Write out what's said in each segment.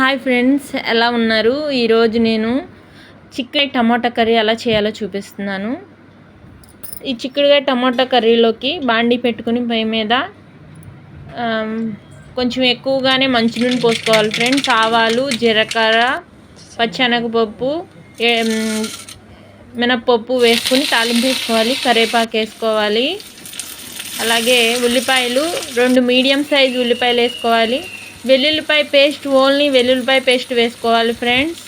Hi friends ఎలా ఉన్నారు? ఈరోజు నేను చిక్కడి టమాటా కర్రీ ఎలా చేయాలో చూపిస్తున్నాను. ఈ చిక్కుడుకాయ టమాటా కర్రీలోకి బాండి పెట్టుకుని పై మీద కొంచెం ఎక్కువగానే మంచినూనె పోసుకోవాలి ఫ్రెండ్స్. ఆవాలు జీలకర్ర పచ్చనగపప్పు మినప్పప్పు వేసుకుని తాలింపు వేసుకోవాలి కరివేపాకు వేసుకోవాలి. అలాగే ఉల్లిపాయలు రెండు మీడియం సైజ్ ఉల్లిపాయలు వేసుకోవాలి. వెల్లుల్లిపాయ పేస్ట్ ఓన్లీ వెల్లుల్లిపాయ పేస్ట్ వేసుకోవాలి ఫ్రెండ్స్.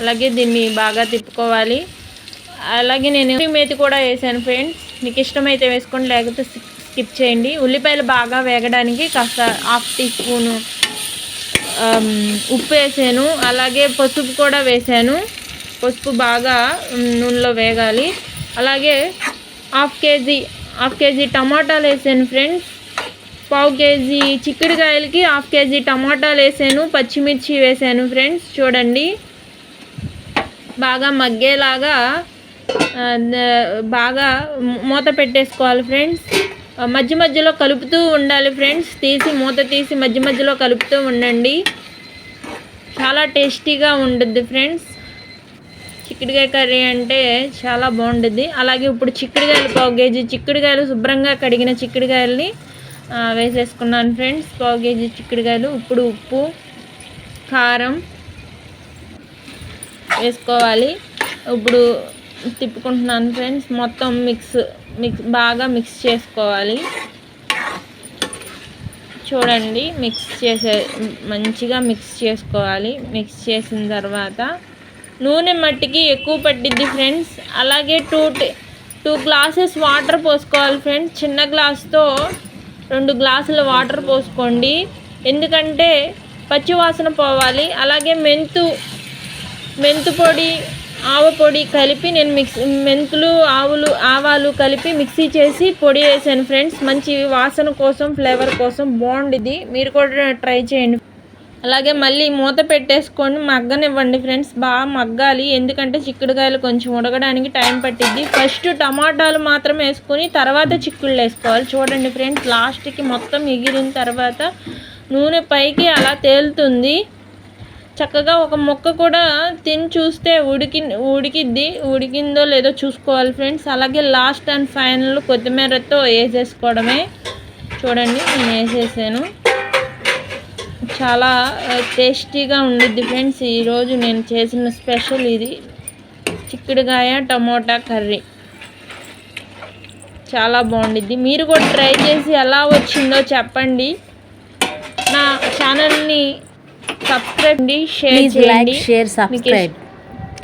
అలాగే దీన్ని బాగా తిప్పుకోవాలి. అలాగే నేను మేతి కూడా వేసాను ఫ్రెండ్స్. మీకు ఇష్టమైతే వేసుకోండి లేకపోతే స్కిప్ చేయండి. ఉల్లిపాయలు బాగా వేగడానికి కాస్త హాఫ్ టీ స్పూన్ ఉప్పు వేసాను. అలాగే పసుపు కూడా వేసాను. పసుపు బాగా నూనెలో వేగాలి. అలాగే హాఫ్ కేజీ హాఫ్ కేజీ టమాటాలు వేసాను ఫ్రెండ్స్. పావు కేజీ చిక్కుడుకాయలకి హాఫ్ కేజీ టమాటాలు వేసాను పచ్చిమిర్చి వేసాను ఫ్రెండ్స్. చూడండి. బాగా మగ్గేలాగా బాగా మూత పెట్టేసుకోవాలి ఫ్రెండ్స్. మధ్య మధ్యలో కలుపుతూ ఉండాలి ఫ్రెండ్స్. తీసి మూత తీసి మధ్య మధ్యలో కలుపుతూ ఉండండి. చాలా టేస్టీగా ఉంటుంది ఫ్రెండ్స్. చిక్కుడుకాయ కర్రీ అంటే చాలా బాగుంటుంది అలాగే ఇప్పుడు చిక్కుడుకాయలు పావు కేజీ చిక్కుడుకాయలు శుభ్రంగా కడిగిన చిక్కుడుకాయల్ని వేసేసుకున్నాను ఫ్రెండ్స్. పావు కేజీ చిక్కుడుకాయలు ఇప్పుడు ఉప్పు కారం వేసుకోవాలి. ఇప్పుడు తిప్పుకుంటున్నాను ఫ్రెండ్స్. మొత్తం మిక్స్ మిక్స్ బాగా మిక్స్ చేసుకోవాలి. చూడండి మిక్స్ చేసే మంచిగా మిక్స్ చేసుకోవాలి. మిక్స్ చేసిన తర్వాత నూనె మట్టికి ఎక్కువ పట్టిద్ది ఫ్రెండ్స్. అలాగే టూ టూ గ్లాసెస్ వాటర్ పోసుకోవాలి ఫ్రెండ్స్. చిన్న గ్లాస్తో రెండు గ్లాసుల వాటర్ పోసుకోండి. ఎందుకంటే పచ్చివాసన పోవాలి. అలాగే మెంతు మెంతు పొడి ఆవ పొడి కలిపి నేను మిక్స్ మెంతులు ఆవులు ఆవాలు కలిపి మిక్సీ చేసి పొడి వేసాను ఫ్రెండ్స్. మంచి వాసన కోసం ఫ్లేవర్ కోసం బాగుండిది మీరు కూడా ట్రై చేయండి. అలాగే మళ్ళీ మూత పెట్టేసుకొని మగ్గనివ్వండి ఫ్రెండ్స్. బాగా మగ్గాలి. ఎందుకంటే చిక్కుడుకాయలు కొంచెం ఉడకడానికి టైం పట్టిద్ది. ఫస్ట్ టమాటాలు మాత్రం వేసుకొని తర్వాత చిక్కుళ్ళు వేసుకోవాలి. చూడండి ఫ్రెండ్స్ లాస్ట్కి మొత్తం ఎగిరిన తర్వాత నూనె పైకి అలా తేలుతుంది. చక్కగా ఒక మొక్క కూడా తిని చూస్తే ఉడికి ఉడికిద్ది. ఉడికిందో లేదో చూసుకోవాలి ఫ్రెండ్స్. అలాగే లాస్ట్ అండ్ ఫైనల్ కొత్తిమీరతో వేసేసుకోవడమే. చూడండి నేను వేసేసాను. చాలా టేస్టీగా ఉండిద్ది ఫ్రెండ్స్. ఈరోజు నేను చేసిన స్పెషల్ ఇది. చిక్కుడుకాయ టమోటా కర్రీ. చాలా బాగుండిద్ది. మీరు కూడా ట్రై చేసి ఎలా వచ్చిందో చెప్పండి. నా ఛానల్ని సబ్స్క్రైబ్ చేయండి షేర్ చేయండి. ఇష్ట- subscribe.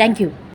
Thank you.